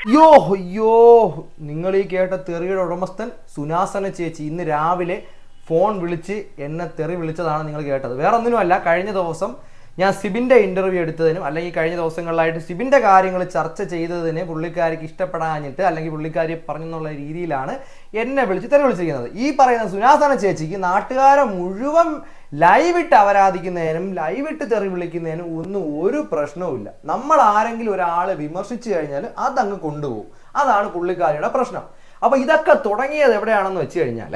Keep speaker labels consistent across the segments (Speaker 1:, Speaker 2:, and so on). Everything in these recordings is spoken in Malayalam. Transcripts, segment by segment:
Speaker 1: യോ അയ്യോ നിങ്ങൾ ഈ കേട്ട തെറിയുടെ ഉടമസ്ഥൻ സുനാസന ചേച്ചി ഇന്ന് രാവിലെ ഫോൺ വിളിച്ച് എന്നെ തെറി വിളിച്ചതാണ് നിങ്ങൾ കേട്ടത്. വേറെ ഒന്നിനുമല്ല കഴിഞ്ഞ ദിവസം ഞാൻ സിബിന്റെ ഇന്റർവ്യൂ എടുത്തതിനും അല്ലെങ്കിൽ കഴിഞ്ഞ ദിവസങ്ങളിലായിട്ട് സിബിന്റെ കാര്യങ്ങൾ ചർച്ച ചെയ്തതിന് പുള്ളിക്കാരിക്ക് ഇഷ്ടപ്പെടാഞ്ഞിട്ട് അല്ലെങ്കിൽ പുള്ളിക്കാരി പറഞ്ഞെന്നുള്ള രീതിയിലാണ് എന്നെ വിളിച്ച് തന്നെ വിളിച്ചിരിക്കുന്നത് ഈ പറയുന്ന സുനാസന ചേച്ചിക്ക് നാട്ടുകാരെ മുഴുവൻ ലൈവിട്ട് അപരാധിക്കുന്നതിനും ലൈവിട്ട് തെറി വിളിക്കുന്നതിനും ഒന്നും ഒരു പ്രശ്നവുമില്ല നമ്മൾ ആരെങ്കിലും ഒരാളെ വിമർശിച്ചു കഴിഞ്ഞാൽ അതങ്ങ് കൊണ്ടുപോകും. അതാണ് പുള്ളിക്കാരിയുടെ പ്രശ്നം. അപ്പൊ ഇതൊക്കെ തുടങ്ങിയത് എവിടെയാണെന്ന് വെച്ച് കഴിഞ്ഞാൽ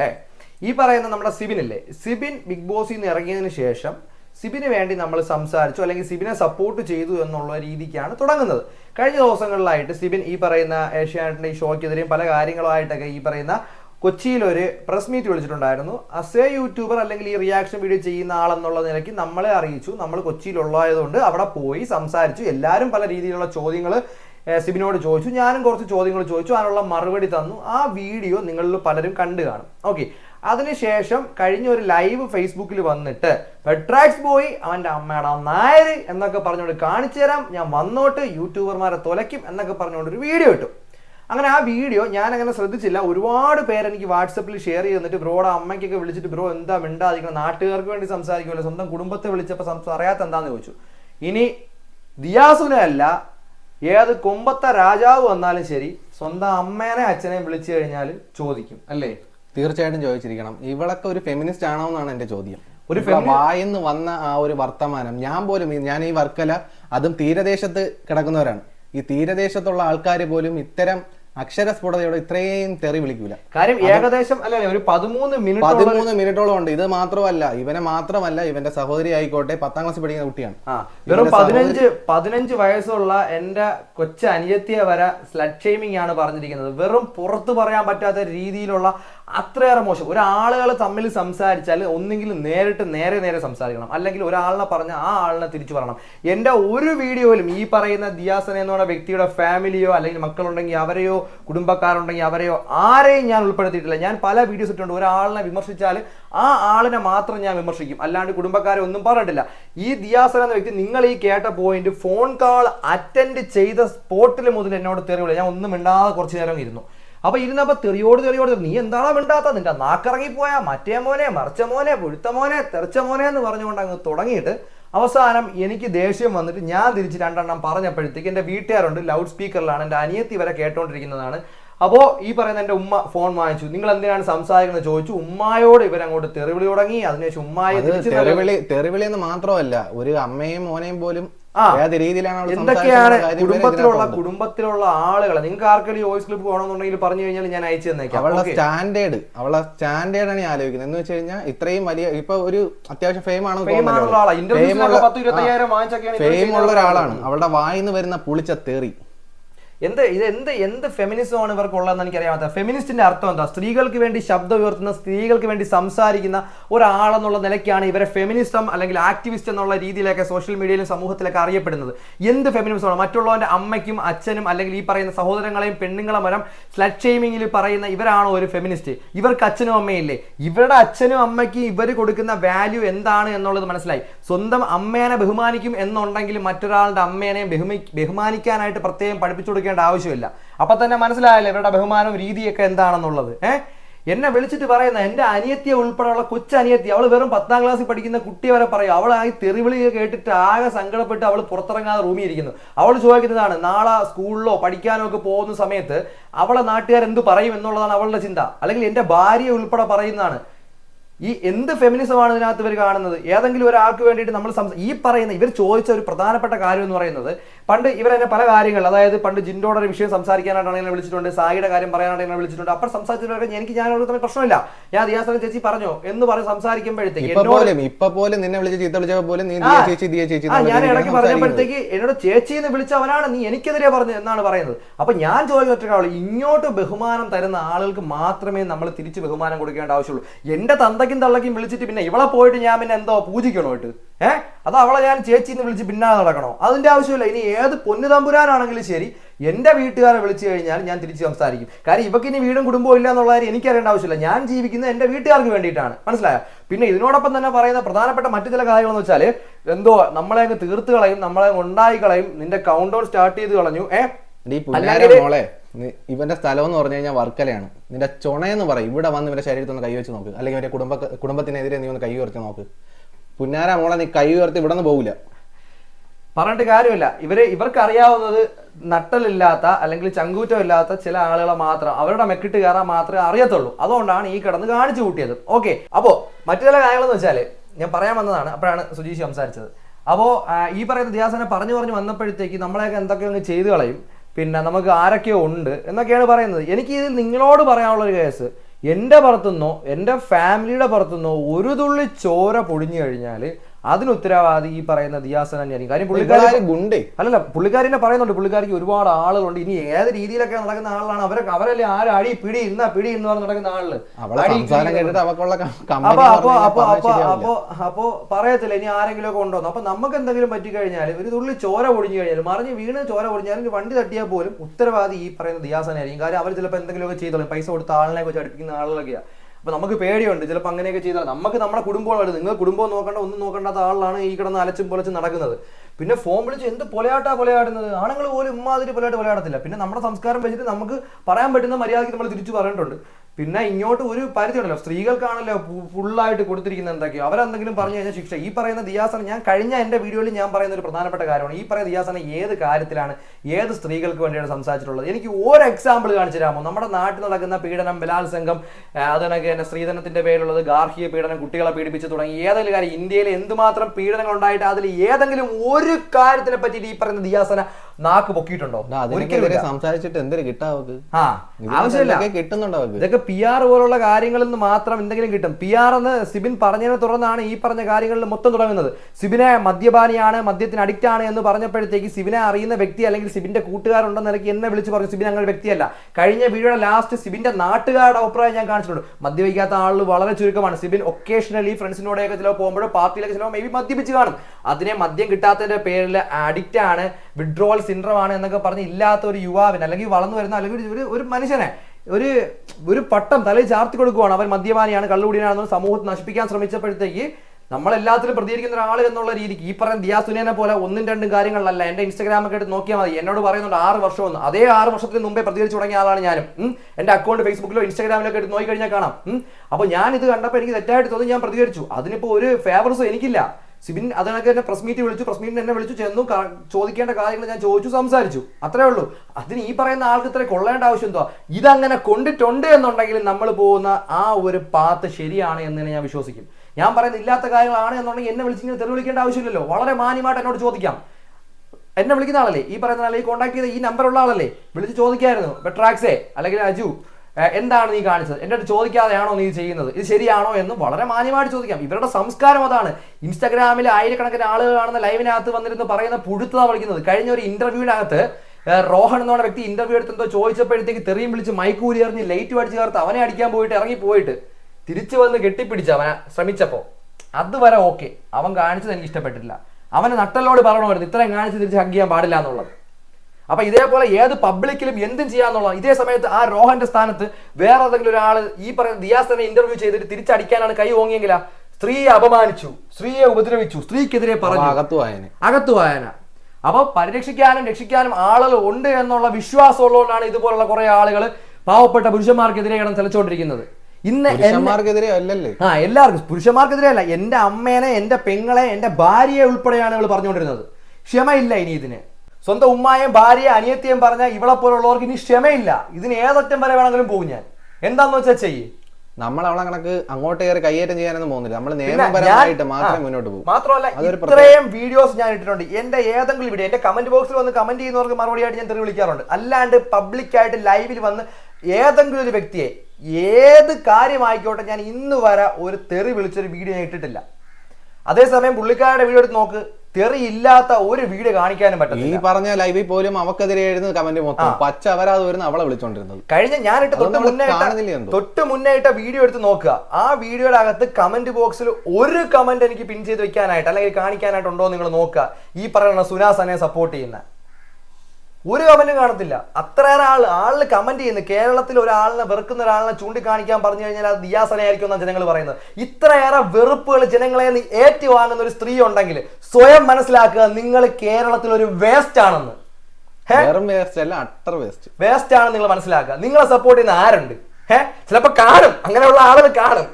Speaker 1: ഈ പറയുന്ന നമ്മുടെ സിബിൻ അല്ലേ സിബിൻ ബിഗ് ബോസിൽ നിന്ന് ഇറങ്ങിയതിന് ശേഷം സിബിന് വേണ്ടി നമ്മൾ സംസാരിച്ചു അല്ലെങ്കിൽ സിബിനെ സപ്പോർട്ട് ചെയ്തു എന്നുള്ള രീതിക്കാണ് തുടങ്ങുന്നത്. കഴിഞ്ഞ ദിവസങ്ങളിലായിട്ട് സിബിൻ ഈ പറയുന്ന ഏഷ്യാനെറ്റിന്റെ ഈ ഷോയ്ക്കെതിരെയും പല കാര്യങ്ങളുമായിട്ടൊക്കെ ഈ പറയുന്ന കൊച്ചിയിൽ ഒരു പ്രസ് മീറ്റ് വിളിച്ചിട്ടുണ്ടായിരുന്നു. അസേ യൂട്യൂബർ അല്ലെങ്കിൽ ഈ റിയാക്ഷൻ വീഡിയോ ചെയ്യുന്ന ആളെന്നുള്ള നിലയ്ക്ക് നമ്മളെ അറിയിച്ചു. നമ്മൾ കൊച്ചിയിലുള്ളതുകൊണ്ട് അവിടെ പോയി സംസാരിച്ചു. എല്ലാവരും പല രീതിയിലുള്ള ചോദ്യങ്ങൾ സിബിനോട് ചോദിച്ചു. ഞാനും കുറച്ച് ചോദ്യങ്ങൾ ചോദിച്ചു. അതിനുള്ള മറുപടി തന്നു. ആ വീഡിയോ നിങ്ങളിൽ പലരും കണ്ടു കാണും. ഓക്കെ അതിനുശേഷം കഴിഞ്ഞ ഒരു ലൈവ് ഫേസ്ബുക്കിൽ വന്നിട്ട് പെട്രാക്സ് ബോയ് അവന്റെ അമ്മയുടെ നായർ എന്നൊക്കെ പറഞ്ഞുകൊണ്ട് കാണിച്ചു തരാം. ഞാൻ വന്നോട്ട് യൂട്യൂബർമാരെ തുലയ്ക്കും എന്നൊക്കെ പറഞ്ഞുകൊണ്ട് ഒരു വീഡിയോ ഇട്ടു. അങ്ങനെ ആ വീഡിയോ ഞാൻ അങ്ങനെ ശ്രദ്ധിച്ചില്ല. ഒരുപാട് പേര് എനിക്ക് വാട്സപ്പിൽ ഷെയർ ചെയ്തിട്ട് ബ്രോയുടെ അമ്മയ്ക്കൊക്കെ വിളിച്ചിട്ട് ബ്രോ എന്താ മിണ്ടാതിരിക്കണം? നാട്ടുകാർക്ക് വേണ്ടി സംസാരിക്കുമല്ലോ സ്വന്തം കുടുംബത്തെ വിളിച്ചപ്പോൾ അറിയാത്ത എന്താന്ന് ചോദിച്ചു. ഇനി ദിയാസുനെ അല്ല ഏത് കൊമ്പത്തെ രാജാവ് വന്നാലും ശരി സ്വന്തം അമ്മേനെ അച്ഛനെയും വിളിച്ചു കഴിഞ്ഞാൽ ചോദിക്കും അല്ലേ?
Speaker 2: തീർച്ചയായിട്ടും ചോദിച്ചിരിക്കണം. ഇവളൊക്കെ ഒരു ഫെമിനിസ്റ്റ് ആണോ എന്നാണ് എന്റെ ചോദ്യം.
Speaker 1: ഒരു
Speaker 2: വായെന്ന് വന്ന ആ ഒരു വർത്തമാനം ഞാൻ പോലും ഞാൻ ഈ വർക്കല അതും തീരദേശത്ത് കിടക്കുന്നവരാണ്. ഈ തീരദേശത്തുള്ള ആൾക്കാർ പോലും ഇത്തരം അക്ഷരസ്ഫുടതയോടെ ഇത്രയും തെറി വിളിക്കൂല.
Speaker 1: കാര്യം ഏകദേശം അല്ല ഒരു പതിമൂന്ന് മിനിറ്റ്
Speaker 2: പതിമൂന്ന് മിനിറ്റോളം ഉണ്ട്. ഇത് മാത്രമല്ല ഇവനെ മാത്രമല്ല ഇവന്റെ സഹോദരി ആയിക്കോട്ടെ പത്താം ക്ലാസ് പഠിക്കുന്ന കുട്ടിയാണ്.
Speaker 1: ആ വെറും പതിനഞ്ച് പതിനഞ്ച് വയസ്സുള്ള എന്റെ കൊച്ച അനിയത്തിയെ വരെ സ്ലഡ് ഷെയ്മിംഗ് ആണ് പറഞ്ഞിരിക്കുന്നത്. വെറും പുറത്തു പറയാൻ പറ്റാത്ത രീതിയിലുള്ള അത്രയേറെ മോശം. ഒരാളുകൾ തമ്മിൽ സംസാരിച്ചാൽ ഒന്നെങ്കിൽ നേരിട്ട് നേരെ നേരെ സംസാരിക്കണം. അല്ലെങ്കിൽ ഒരാളിനെ പറഞ്ഞ ആ ആളിനെ തിരിച്ചു പറയണം. എന്റെ ഒരു വീഡിയോയിലും ഈ പറയുന്ന ദിയാസന എന്നുള്ള വ്യക്തിയുടെ ഫാമിലിയോ അല്ലെങ്കിൽ മക്കളുണ്ടെങ്കിൽ അവരെയോ കുടുംബക്കാരുണ്ടെങ്കിൽ അവരെയോ ആരെയും ഞാൻ ഉൾപ്പെടുത്തിയിട്ടില്ല. ഞാൻ പല വീഡിയോസ് ഇട്ടുണ്ട് ഒരാളിനെ വിമർശിച്ചാൽ ആ ആളിനെ മാത്രം ഞാൻ വിമർശിക്കും. അല്ലാണ്ട് കുടുംബക്കാരെ ഒന്നും പറഞ്ഞിട്ടില്ല. ഈ ദിയാസന എന്ന വ്യക്തി നിങ്ങൾ ഈ കേട്ട പോയിന്റ് ഫോൺ കോൾ അറ്റൻഡ് ചെയ്ത സ്പോട്ടിൽ മുതൽ എന്നോട് തെറിവില്ല ഞാൻ ഒന്നും മിണ്ടാതെ കുറച്ച് നേരം ഇരുന്നു. അപ്പൊ ഇരുന്നപ്പോ തെറിയോട് തെറിയോട് നീ എന്താണ് മിണ്ടാത്ത? നിന്റെ നാക്കിറങ്ങിപ്പോയാ. മറ്റേ മോനെ മറിച്ച മോനെ പുഴുത്ത മോനെ തെറിച്ച മോനെ എന്ന് പറഞ്ഞുകൊണ്ട് അങ്ങ് തുടങ്ങിയിട്ട് അവസാനം എനിക്ക് ദേഷ്യം വന്നിട്ട് ഞാൻ തിരിച്ച് രണ്ടെണ്ണം പറഞ്ഞപ്പോഴത്തേക്ക് എന്റെ വീട്ടുകാരുണ്ട് ലൗഡ് സ്പീക്കറിലാണ് എന്റെ അനിയത്തി വരെ കേട്ടോണ്ടിരിക്കുന്നതാണ്. അപ്പോൾ ഈ പറയുന്ന എന്റെ ഉമ്മ ഫോൺ വാങ്ങിച്ചു. നിങ്ങൾ എന്തിനാണ് സംസാരിക്കുന്നത് ചോദിച്ചു. ഉമ്മായോട് ഇവരങ്ങോട്ട് തെറിവിളി തുടങ്ങി. അതിനുശേഷം ഉമ്മായി
Speaker 2: തെറിവിളി തെറിവിളി എന്ന് മാത്രമല്ല ഒരു അമ്മയും മോനെയും പോലും. ഏത് രീതിയിലാണ്
Speaker 1: എന്തൊക്കെയാണ് കുടുംബത്തിലുള്ള കുടുംബത്തിലുള്ള ആളുകൾ നിങ്ങൾക്ക് ആർക്കെങ്കിലും വോയിസ് ക്ലിപ്പ് വേണമെന്നുണ്ടെങ്കിൽ പറഞ്ഞു കഴിഞ്ഞാൽ ഞാൻ അയച്ചു തന്നേക്കാം.
Speaker 2: അവളുടെ സ്റ്റാൻഡേർഡ് അവളെ സ്റ്റാൻഡേർഡ് ആണ് ഞാൻ ആലോചിക്കുന്നത്. എന്ന് വെച്ച് കഴിഞ്ഞാൽ ഇത്രയും വലിയ ഇപ്പൊ ഒരു അത്യാവശ്യം ഫെയിം ആണ്
Speaker 1: Fame ആണുള്ള ആളാ. Interviews ലൊക്കെ പത്ത് വാങ്ങിച്ചൊക്കെയാണ് ഇവർ
Speaker 2: ഫെയിം ഉള്ള ഒരാളാണ് അവളുടെ വായിന്ന് വരുന്ന പുളിച്ച തെറി.
Speaker 1: എന്ത് ഇത് എന്ത് എന്ത് ഫെമിനിസം ആണ് ഇവർക്ക് ഉള്ളതെന്ന് എനിക്കറിയാത്ത ഫെമിനിസ്റ്റിന്റെ അർത്ഥം എന്താ? സ്ത്രീകൾക്ക് വേണ്ടി ശബ്ദം ഉയർത്തുന്ന സ്ത്രീകൾക്ക് വേണ്ടി സംസാരിക്കുന്ന ഒരാളെന്നുള്ള നിലയ്ക്കാണ് ഇവരെ ഫെമിനിസം അല്ലെങ്കിൽ ആക്ടിവിസ്റ്റ് എന്നുള്ള രീതിയിലൊക്കെ സോഷ്യൽ മീഡിയയിലും സമൂഹത്തിലൊക്കെ അറിയപ്പെടുന്നത്. എന്ത് ഫെമിനിസമാണ് മറ്റുള്ളവന്റെ അമ്മയ്ക്കും അച്ഛനും അല്ലെങ്കിൽ ഈ പറയുന്ന സഹോദരങ്ങളെയും പെണ്ണുങ്ങളെ മരം സ്ലഡ് ഷെയ്മിങ്ങിൽ പറയുന്ന ഇവരാണോ ഒരു ഫെമിനിസ്റ്റ് ഇവർക്ക് അച്ഛനും അമ്മയില്ലേ ഇവരുടെ അച്ഛനും അമ്മയ്ക്കും ഇവർ കൊടുക്കുന്ന വാല്യൂ എന്താണ് എന്നുള്ളത് മനസ്സിലായി. സ്വന്തം അമ്മേനെ ബഹുമാനിക്കും എന്നുണ്ടെങ്കിൽ മറ്റൊരാളുടെ അമ്മേനെ ബഹുമി ബഹുമാനിക്കാനായിട്ട് പ്രത്യേകം പഠിപ്പിച്ചു കൊടുക്കേണ്ട ആവശ്യമില്ല. അപ്പൊ തന്നെ മനസ്സിലായല്ലോ ഇവരുടെ ബഹുമാനവും രീതിയൊക്കെ എന്താണെന്നുള്ളത്. ഏഹ് എന്നെ വിളിച്ചിട്ട് പറയുന്ന എന്റെ അനിയത്തിയെ ഉൾപ്പെടെയുള്ള കൊച്ചനിയത്തി അവൾ വെറും പത്താം ക്ലാസ്സിൽ പഠിക്കുന്ന കുട്ടി വരെ പറയും. അവളായി തെറിവിളി കേട്ടിട്ട് ആകെ സങ്കടപ്പെട്ട് അവൾ പുറത്തിറങ്ങാതെ റൂമിൽ ഇരിക്കുന്നു. അവൾ ചോദിക്കുന്നതാണ് നാളെ സ്കൂളിലോ പഠിക്കാനോ ഒക്കെ പോകുന്ന സമയത്ത് അവളെ നാട്ടുകാർ എന്ത് പറയും എന്നുള്ളതാണ് അവളുടെ ചിന്ത. അല്ലെങ്കിൽ എന്റെ ഭാര്യയെ ഉൾപ്പെടെ പറയുന്നതാണ്. ഈ എന്ത് ഫെമിനിസമാണ് ഇതിനകത്ത് ഇവർ കാണുന്നത്? ഏതെങ്കിലും ഒരാൾക്ക് വേണ്ടിയിട്ട് നമ്മൾ ഈ പറയുന്ന ഇവർ ചോദിച്ച ഒരു പ്രധാനപ്പെട്ട കാര്യം എന്ന് പറയുന്നത് പണ്ട് ഇവരെന്നെ പല കാര്യങ്ങൾ അതായത് പണ്ട് ജിൻഡോടെ ഒരു വിഷയം സംസാരിക്കാനായിട്ടാണ് വിളിച്ചിട്ടുണ്ട് സായിയുടെ കാര്യം പറയാനായിട്ട് വിളിച്ചിട്ടുണ്ട്. അപ്പോൾ സംസാരിച്ചിട്ട് എനിക്ക് ഞാൻ തമ്മിൽ പ്രശ്നമില്ല. ഞാൻ ദിയാസന ചേച്ചി പറഞ്ഞോ എന്ന് പറഞ്ഞ് സംസാരിക്കുമ്പോഴത്തേക്ക് ഞാൻ ഇടയ്ക്ക്. പറഞ്ഞപ്പോഴത്തേക്ക് എന്നോട് ചേച്ചി എന്ന് വിളിച്ചവനാണ് നീ എനിക്കെതിരെ പറഞ്ഞു എന്നാണ് പറയുന്നത്. അപ്പൊ ഞാൻ ചോദിച്ചിട്ടുള്ള ഇങ്ങോട്ട് ബഹുമാനം തരുന്ന ആളുകൾക്ക് മാത്രമേ നമ്മൾ തിരിച്ച് ബഹുമാനം കൊടുക്കേണ്ട ആവശ്യമുള്ളൂ. എന്റെ തന്തയ്ക്കും തള്ളയ്ക്കും വിളിച്ചിട്ട് പിന്നെ ഇവളെ പോയിട്ട് ഞാൻ പിന്നെ എന്തോ പൂജിക്കണോ ഇട്ട്? ഏഹ് അത് അവളെ ഞാൻ ചേച്ചി എന്ന് വിളിച്ച് പിന്നാലെ നടക്കണോ? അതിന്റെ ആവശ്യമില്ല. ഇനി ഏത് പൊന്നു തമ്പുരാനാണെങ്കിലും ശരി എന്റെ വീട്ടുകാരെ വിളിച്ചു കഴിഞ്ഞാൽ ഞാൻ തിരിച്ച് സംസാരിക്കും. കാര്യം ഇവക്ക് ഇനി വീടും കുടുംബവും ഇല്ല എന്നുള്ള കാര്യം എനിക്കറിയേണ്ട ആവശ്യമില്ല. ഞാൻ ജീവിക്കുന്നത് എന്റെ വീട്ടുകാർക്ക് വേണ്ടിയിട്ടാണ്. മനസ്സിലായോ? പിന്നെ ഇതിനോടൊപ്പം തന്നെ പറയുന്ന പ്രധാനപ്പെട്ട മറ്റു ചില കാര്യങ്ങളെന്ന് വെച്ചാൽ എന്തോ നമ്മളെ അങ്ങ് തീർത്ത് കളയും നമ്മളെ ഉണ്ടായി കളയും നിന്റെ കൗണ്ട് ഡൗൺ സ്റ്റാർട്ട് ചെയ്ത് കളഞ്ഞു
Speaker 2: ഏഹ് ഇവന്റെ സ്ഥലം എന്ന് പറഞ്ഞു കഴിഞ്ഞാൽ വർക്കലയാണ്. നിന്റെ ചുണയെന്ന് പറയും. ഇവിടെ വന്ന് ഇവന്റെ ശരീരത്തിൽ ഒന്ന് കൈ വെച്ച് നോക്ക്. അല്ലെങ്കിൽ ഇവന്റെ കുടുംബ കുടുംബത്തിനെതിരെ നീ ഒന്ന് കൈ കുറച്ച് നോക്ക്. പുന്നാര മോളെ നീ കൈ ഉയർത്തി ഇവിടെ നിന്ന് പോകില്ല
Speaker 1: പറഞ്ഞിട്ട് കാര്യമില്ല. ഇവർ ഇവർക്ക് അറിയാവുന്നത് നട്ടലില്ലാത്ത അല്ലെങ്കിൽ ചങ്കൂറ്റമില്ലാത്ത ചില ആളുകളെ മാത്രം അവരുടെ മെക്കിട്ട് കയറാൻ മാത്രമേ അറിയത്തുള്ളൂ. അതുകൊണ്ടാണ് ഈ കിടന്ന് കാണിച്ചു കൂട്ടിയത്. ഓക്കെ അപ്പോ മറ്റു ചില കാര്യങ്ങളെന്ന് വെച്ചാൽ ഞാൻ പറയാൻ വന്നതാണ് അപ്പോഴാണ് സുജീഷ് സംസാരിച്ചത്. അപ്പോ ഈ പറയുന്ന ദിയാസനെ പറഞ്ഞു പറഞ്ഞു വന്നപ്പോഴത്തേക്ക് നമ്മളെയൊക്കെ എന്തൊക്കെ അങ്ങ് ചെയ്തു കളയും. പിന്നെ നമുക്ക് ആരൊക്കെയോ ഉണ്ട് എന്നൊക്കെയാണ് പറയുന്നത്. എനിക്ക് ഇതിൽ നിങ്ങളോട് പറയാനുള്ള ഒരു കേസ് എന്റെ പുറത്തുനിന്നോ എന്റെ ഫാമിലിയുടെ പുറത്തുനിന്നോ ഒരു തുള്ളി ചോര പൊടിഞ്ഞു കഴിഞ്ഞാൽ അതിന് ഉത്തരവാദി ഈ പറയുന്ന ദിയാസൻ തന്നെയായിരിക്കും. കാര്യം പുള്ളിക്കാരി
Speaker 2: ഗുണ്ടേ.
Speaker 1: അല്ലല്ല പുള്ളിക്കാരിനെ പറയുന്നുണ്ട്. പുള്ളിക്കാരിക്ക് ഒരുപാട് ആളുകളുണ്ട്. ഇനി ഏത് രീതിയിലൊക്കെ നടക്കുന്ന ആളാണ് അവരെ അവരല്ലേ ആര് അടി പിടി ഇന്ന പിടി എന്ന് പറഞ്ഞ് നടക്കുന്ന
Speaker 2: ആളിൽ
Speaker 1: അപ്പൊ
Speaker 2: കമ്പനി
Speaker 1: അപ്പൊ
Speaker 2: പറഞ്ഞ്
Speaker 1: അപ്പൊ
Speaker 2: കഴിഞ്ഞാൽ
Speaker 1: അപ്പൊ അപ്പൊ അപ്പൊ പറയത്തില്ല ഇനി ആരെങ്കിലും ഒക്കെ ഉണ്ടോന്ന്. അപ്പൊ നമുക്ക് എന്തെങ്കിലും പറ്റി കഴിഞ്ഞാൽ ഒരു തുള്ളി ചോര പൊടിഞ്ഞു കഴിഞ്ഞാൽ മറിഞ്ഞ് വീണ് ചോര പൊടിഞ്ഞാലും വണ്ടി തട്ടിയാൽ പോലും ഉത്തരവാദി ഈ പറയുന്ന ദിയാസനായിരിക്കും. കാര്യം അവർ ചിലപ്പോൾ എന്തെങ്കിലുമൊക്കെ ചെയ്തോളും. പൈസ കൊടുത്ത ആളിനെ വെച്ച് അടുപ്പിക്കുന്ന ആളുകളൊക്കെയാണ് അപ്പൊ നമുക്ക് പേടിയുണ്ട്. ചിലപ്പോൾ അങ്ങനെയൊക്കെ ചെയ്താൽ നമുക്ക് നമ്മുടെ കുടുംബമാണ് നിങ്ങൾ കുടുംബം നോക്കണ്ട ഒന്നും നോക്കേണ്ടാത്ത ആളാണ് ഈ കിടന്ന് അലച്ചും പൊലച്ചും നടക്കുന്നത്. പിന്നെ ഫോൺ വിളിച്ച് എന്ത് പൊലയാട്ടാ പൊലയാടുന്നത്? ആണുങ്ങൾ പോലും ഇമ്മാതിരി പൊലയാട്ട് പൊലയാടത്തില്ല. പിന്നെ നമ്മുടെ സംസ്കാരം വെച്ചിട്ട് നമുക്ക് പറയാൻ പറ്റുന്ന മര്യാദയ്ക്ക് നമ്മൾ തിരിച്ചു പറഞ്ഞിട്ടുണ്ട്. പിന്നെ ഇങ്ങോട്ട് ഒരു പരിധി ഉണ്ടല്ലോ. സ്ത്രീകൾക്കാണല്ലോ ഫുള്ളായിട്ട് കൊടുത്തിരിക്കുന്ന എന്തൊക്കെയോ. അവരെന്തെങ്കിലും പറഞ്ഞു കഴിഞ്ഞാൽ ശിക്ഷ. ഈ പറയുന്ന ദിയാസന ഞാൻ കഴിഞ്ഞ എന്റെ വീഡിയോയിൽ ഞാൻ പറയുന്ന ഒരു പ്രധാനപ്പെട്ട കാര്യമാണ്. ഈ പറയുന്ന ദിയാസന ഏത് കാര്യത്തിലാണ് ഏത് സ്ത്രീകൾക്ക് വേണ്ടിയാണ് സംസാരിച്ചിട്ടുള്ളത്? എനിക്ക് ഒരു എക്സാമ്പിൾ കാണിച്ചു തരാമോ? നമ്മുടെ നാട്ടിൽ നടക്കുന്ന പീഡനം ബലാത്സംഗം അതിനൊക്കെ തന്നെ സ്ത്രീധനത്തിന്റെ പേരിലുള്ളത് ഗാർഹിക പീഡനം കുട്ടികളെ പീഡിപ്പിച്ച് തുടങ്ങി. ഏതെങ്കിലും കാര്യം ഇന്ത്യയിൽ എന്തുമാത്രം പീഡനങ്ങൾ ഉണ്ടായിട്ട് അതിൽ ഏതെങ്കിലും ഒരു കാര്യത്തിനെ പറ്റിയിട്ട് ഈ പറയുന്ന ദിയാസന നാക്ക് പൊക്കിയിട്ടുണ്ടോ? ഒരിക്കലും
Speaker 2: സംസാരിച്ചിട്ട് എന്തൊരു കിട്ടാവക്ക്
Speaker 1: ആ ആവശ്യമില്ല.
Speaker 2: കിട്ടുന്നുണ്ടോ
Speaker 1: ഇതൊക്കെ പി ആർ പോലുള്ള കാര്യങ്ങളിൽ നിന്ന് മാത്രം എന്തെങ്കിലും കിട്ടും. പി ആർ എന്ന് സിബിൻ പറഞ്ഞതിനെ തുടർന്നാണ് ഈ പറഞ്ഞ കാര്യങ്ങളിൽ മൊത്തം തുടങ്ങുന്നത്. സിബിനെ മദ്യപാനിയാണ് മദ്യത്തിന് അഡിക്റ്റ് ആണ് എന്ന് പറഞ്ഞപ്പോഴത്തേക്ക് സിബിനെ അറിയുന്ന വ്യക്തി അല്ലെങ്കിൽ സിബിന്റെ കൂട്ടുകാരുണ്ടെന്ന് നിലയ്ക്ക് എന്നെ വിളിച്ച് പറഞ്ഞു സിബിൻ അങ്ങനെ വ്യക്തിയല്ല. കഴിഞ്ഞ വീഡിയോയുടെ ലാസ്റ്റ് സിബിന്റെ നാട്ടുകാരുടെ അഭിപ്രായം ഞാൻ കാണിച്ചിട്ടുണ്ട്. മദ്യപിക്കാത്ത ആളുകൾ വളരെ ചുരുക്കമാണ്. സിബിൻ ഒക്കേഷണലി ഫ്രണ്ട്സിനോടെയൊക്കെ ചിലപ്പോൾ പോകുമ്പോഴോ പാർട്ടിയിലൊക്കെ ചിലപ്പോൾ മേ ബി മദ്യപിച്ച് കാണും. അതിനെ മദ്യം കിട്ടാത്തതിന്റെ പേരിൽ അഡിക്റ്റ് ആണ്. വിഡ്രോവൽ സിൻഡ്രം ആണ് എന്നൊക്കെ പറഞ്ഞ് ഇല്ലാത്ത ഒരു യുവാവിന് അല്ലെങ്കിൽ വളർന്നു വരുന്ന അല്ലെങ്കിൽ ഒരു- ഒരു മനുഷ്യനെ ഒരു ഒരു പട്ടം തലയിൽ ചാർത്തി കൊടുക്കുവാണ്. അവൻ മദ്യപാനിയാണ് കള്ളുകുടിയാണെന്ന് സമൂഹത്തെ നശിപ്പിക്കാൻ ശ്രമിച്ചപ്പോഴത്തേക്ക് നമ്മളെല്ലാത്തിലും പ്രതികരിക്കുന്ന ഒരാൾ എന്നുള്ള രീതിക്ക് ഈ പറയുന്ന ദിയാസുനേനെ പോലെ ഒന്നും രണ്ടും കാര്യങ്ങളല്ല എന്റെ ഇൻസ്റ്റാഗ്രാമൊക്കെ എടുത്ത് നോക്കിയാൽ മതി. എന്നോട് പറയുന്നുണ്ട് ആറ് വർഷമെന്ന്. അതേ ആറ് വർഷത്തിന് മുമ്പേ പ്രതികരിച്ചു തുടങ്ങിയ ആളാണ് ഞാനും. എന്റെ അക്കൗണ്ട് ഫേസ്ബുക്കിലോ ഇൻസ്റ്റാഗ്രാമിലോ ഒക്കെ എടുത്ത് നോക്കി കഴിഞ്ഞാൽ കാണാം. അപ്പൊ അപ്പോൾ ഞാൻ ഇത് കണ്ടപ്പോൾ എനിക്ക് തെറ്റായിട്ട് തോന്നി ഞാൻ പ്രതികരിച്ചു. അതിനിപ്പോ ഒരു ഫേവർസും എനിക്കില്ല. സിബിൻ അതിനൊക്കെ എന്നെ പ്രസ് മീറ്റ് വിളിച്ചു പ്രസ് മീറ്റിന് എന്നെ വിളിച്ചു ചെന്നു ചോദിക്കേണ്ട കാര്യങ്ങൾ ഞാൻ ചോദിച്ചു സംസാരിച്ചു. അത്രേ ഉള്ളൂ. അതിന് ഈ പറയുന്ന ആൾക്ക് ഇത്ര കൊള്ളേണ്ട ആവശ്യം എന്തോ ഇതങ്ങനെ കൊണ്ടിട്ടുണ്ട് എന്നുണ്ടെങ്കിൽ നമ്മൾ പോകുന്ന ആ ഒരു പാത്ത് ശരിയാണ് എന്ന് ഞാൻ വിശ്വസിക്കും. ഞാൻ പറയുന്ന ഇല്ലാത്ത കാര്യങ്ങളാണ് എന്നുണ്ടെങ്കിൽ എന്നെ വിളിച്ചിങ്ങനെ തെറി വിളിക്കേണ്ട ആവശ്യമില്ലല്ലോ. വളരെ മാന്യമായിട്ട് എന്നോട് ചോദിക്കാം. എന്നെ വിളിക്കുന്ന ആളല്ലേ? ഈ പറയുന്ന ആളെ ഈ കോൺടാക്ട് ചെയ്ത ഈ നമ്പർ ഉള്ള ആളല്ലേ? വിളിച്ച് ചോദിക്കായിരുന്നു. ബെട്രാക്സേ അല്ലെങ്കിൽ അജു എന്താണ് നീ കാണിച്ചത്? എന്റെ അടുത്ത് ചോദിക്കാതെയാണോ നീ ചെയ്യുന്നത്? ഇത് ശരിയാണോ എന്ന് വളരെ മാന്യമായിട്ട് ചോദിക്കാം. ഇവരുടെ സംസ്കാരം അതാണ്. ഇൻസ്റ്റാഗ്രാമിൽ ആയിരക്കണക്കിന് ആളുകൾ കാണുന്ന ലൈവിനകത്ത് വന്നിരുന്ന് പറയുന്ന പുഴുത്തതാ വിളിക്കുന്നത് കഴിഞ്ഞ ഒരു ഇന്റർവ്യൂവിനകത്ത് റോഹൻ എന്ന് പറഞ്ഞ വ്യക്തി ഇന്റർവ്യൂ എടുത്തെന്തോ ചോദിച്ചപ്പോഴത്തേക്ക് തെറിയും വിളിച്ച് മൈക്കൂരി എറിഞ്ഞ് ലൈറ്റ് അടിച്ച് ചേർത്ത് അവനെ അടിക്കാൻ പോയിട്ട് ഇറങ്ങി പോയിട്ട് തിരിച്ചു വന്ന് കെട്ടിപ്പിടിച്ച് അവനെ ശ്രമിച്ചപ്പോൾ അതുവരെ ഓക്കെ. അവൻ കാണിച്ചത് എനിക്ക് ഇഷ്ടപ്പെട്ടില്ല അവനെ നട്ടലോട് പറയണമായിരുന്നു ഇത്രയും കാണിച്ച് തിരിച്ച് ഹഗ് ചെയ്യാൻ പാടില്ല എന്നുള്ളത്. അപ്പൊ ഇതേപോലെ ഏത് പബ്ലിക്കിലും എന്തും ചെയ്യാന്നുള്ള ഇതേ സമയത്ത് ആ റോഹന്റെ സ്ഥാനത്ത് വേറെ ഏതെങ്കിലും ഒരാൾ ഈ പറയുന്ന ദിയാസനെ ഇന്റർവ്യൂ ചെയ്തിട്ട് തിരിച്ചടിക്കാനാണ് കൈ ഓങ്ങിയെങ്കിലാ സ്ത്രീയെ അപമാനിച്ചു സ്ത്രീയെ ഉപദ്രവിച്ചു സ്ത്രീക്കെതിരെ പറഞ്ഞു.
Speaker 2: അകത്തു വായന.
Speaker 1: അകത്തു വായന. അപ്പൊ പരിരക്ഷിക്കാനും രക്ഷിക്കാനും ആളുകൾ ഉണ്ട് എന്നുള്ള വിശ്വാസം ഉള്ളതുകൊണ്ടാണ് ഇതുപോലുള്ള കുറെ ആളുകൾ പാവപ്പെട്ട പുരുഷന്മാർക്കെതിരെയാണ് തെളിച്ചുകൊണ്ടിരിക്കുന്നത് ഇന്ന്
Speaker 2: പുരുഷന്മാർക്കെതിരെ അല്ലല്ലേ?
Speaker 1: ആ എല്ലാവർക്കും പുരുഷന്മാർക്കെതിരെ അല്ല. എന്റെ അമ്മേനെ എന്റെ പെങ്ങളെ എന്റെ ഭാര്യയെ ഉൾപ്പെടെയാണ് ഇവൾ പറഞ്ഞുകൊണ്ടിരുന്നത്. ക്ഷമയില്ല ഇനി ഇതിന്. സ്വന്തം ഉമ്മായും ഭാര്യയെ അനിയത്തിയും പറഞ്ഞ ഇവളെ പോലുള്ളവർക്ക് ഇനി ക്ഷമയില്ല. ഇതിന് ഏതറ്റം വരെ വേണമെങ്കിലും പോകും ഞാൻ. എന്താന്ന് വെച്ചാൽ ചെയ്യ്.
Speaker 2: നമ്മൾ അവളെ കണക്ക് അങ്ങോട്ട് കയറി കൈയേറ്റം ചെയ്യാനൊന്നും പോകുന്നില്ല. നമ്മൾ നിയമപരമായിട്ട് മാത്രമേ മുന്നോട്ട് പോകും.
Speaker 1: മാത്രമല്ല ഇത്രയും വീഡിയോസ് ഞാൻ ഇട്ടിട്ടുണ്ട്. എന്റെ ഏതെങ്കിലും വീഡിയോ എന്റെ കമന്റ് ബോക്സിൽ വന്ന് കമന്റ് ചെയ്യുന്നവർക്ക് മറുപടി ആയിട്ട് ഞാൻ തെറി വിളിക്കാറുണ്ട്. അല്ലാണ്ട് പബ്ലിക്കായിട്ട് ലൈവിൽ വന്ന് ഏതെങ്കിലും ഒരു വ്യക്തിയെ ഏത് കാര്യമായിക്കോട്ടെ ഞാൻ ഇന്ന് വരെ ഒരു തെറി വിളിച്ചൊരു വീഡിയോ ഞാൻ ഇട്ടിട്ടില്ല. അതേസമയം പുള്ളിക്കാരുടെ വീഡിയോ എടുത്ത് നോക്ക്. തെറി ഇല്ലാത്ത ഒരു വീട് കാണിക്കാനും പറ്റില്ല ഈ
Speaker 2: പറഞ്ഞ ലൈവിൽ പോലും അവക്കെതിരെ എഴുതുന്ന കമന്റ് മൊത്തം. പച്ച അവരാത് വരുന്ന അവളെ വിളിച്ചോണ്ടിരുന്നത്.
Speaker 1: കഴിഞ്ഞ ഞാനിട്ട് തൊട്ട് മുന്നേ? തൊട്ട് മുന്നേ ഇട്ട വീഡിയോ എടുത്ത് നോക്കുക. ആ വീഡിയോയുടെ അകത്ത് കമന്റ് ബോക്സിൽ ഒരു കമന്റ് എനിക്ക് പിൻ ചെയ്ത് വെക്കാനായിട്ട് അല്ലെങ്കിൽ കാണിക്കാനായിട്ടുണ്ടോ നിങ്ങൾ നോക്കുക. ഈ പറയുന്ന സുനാസനെ സപ്പോർട്ട് ചെയ്യുന്ന. ഒരു കമന്റും കാണത്തില്ല. അത്രയേറെ ആൾ ആളിന് കമന്റ് ചെയ്യുന്നു. കേരളത്തിൽ ഒരാളിനെ വെറുക്കുന്ന ഒരാളിനെ ചൂണ്ടിക്കാണിക്കാൻ പറഞ്ഞു കഴിഞ്ഞാൽ അത് ദിയാസനയായിരിക്കും എന്നാണ് ജനങ്ങൾ പറയുന്നത്. ഇത്രയേറെ വെറുപ്പുകൾ ജനങ്ങളെ ഏറ്റുവാങ്ങുന്ന ഒരു സ്ത്രീ ഉണ്ടെങ്കിൽ സ്വയം മനസ്സിലാക്കുക നിങ്ങൾ കേരളത്തിൽ ഒരു വേസ്റ്റ് ആണെന്ന്.
Speaker 2: വേസ്റ്റ് അല്ല അട്ടർ വേസ്റ്റ്
Speaker 1: വേസ്റ്റ് ആണ് നിങ്ങൾ മനസ്സിലാക്കുക. നിങ്ങളെ സപ്പോർട്ട് ചെയ്യുന്ന ആരുണ്ട്? ഏഹ് ചിലപ്പോ കാണും. അങ്ങനെയുള്ള ആളുകൾ കാണും.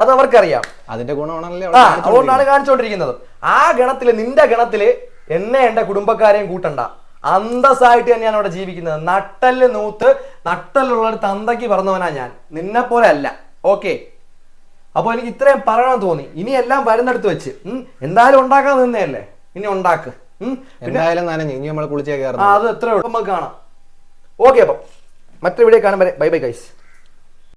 Speaker 1: അത് അവർക്കറിയാം.
Speaker 2: അതിന്റെ ഗുണമാണല്ലേ
Speaker 1: അതുകൊണ്ടാണ് കാണിച്ചുകൊണ്ടിരിക്കുന്നത് ആ ഗണത്തിൽ നിന്റെ ഗണത്തിൽ എന്നെ എന്റെ കുടുംബക്കാരെയും കൂട്ടണ്ട. അന്തസ്സായിട്ട് തന്നെയാണ് അവിടെ ജീവിക്കുന്നത്. നട്ടൽ നൂത്ത് നട്ടലുള്ള ഒരു തന്തയ്ക്ക് പറഞ്ഞവനാ ഞാൻ. നിന്നെ പോലെ അല്ല. ഓക്കെ. അപ്പൊ എനിക്ക് ഇത്രയും പറയണം തോന്നി. ഇനി എല്ലാം വരുന്നെടുത്ത് വെച്ച്. എന്തായാലും ഉണ്ടാക്കാൻ നിന്നേയല്ലേ ഇനി ഉണ്ടാക്ക്.
Speaker 2: എന്തായാലും നനഞ്ഞു. ഇനി നമ്മൾ കുളിച്ചേ
Speaker 1: അത് എത്ര നമുക്ക് കാണാം. ഓക്കെ അപ്പം മറ്റൊരു വീഡിയോ കാണുമ്പോൾ ബൈ ബൈ ഗൈസ്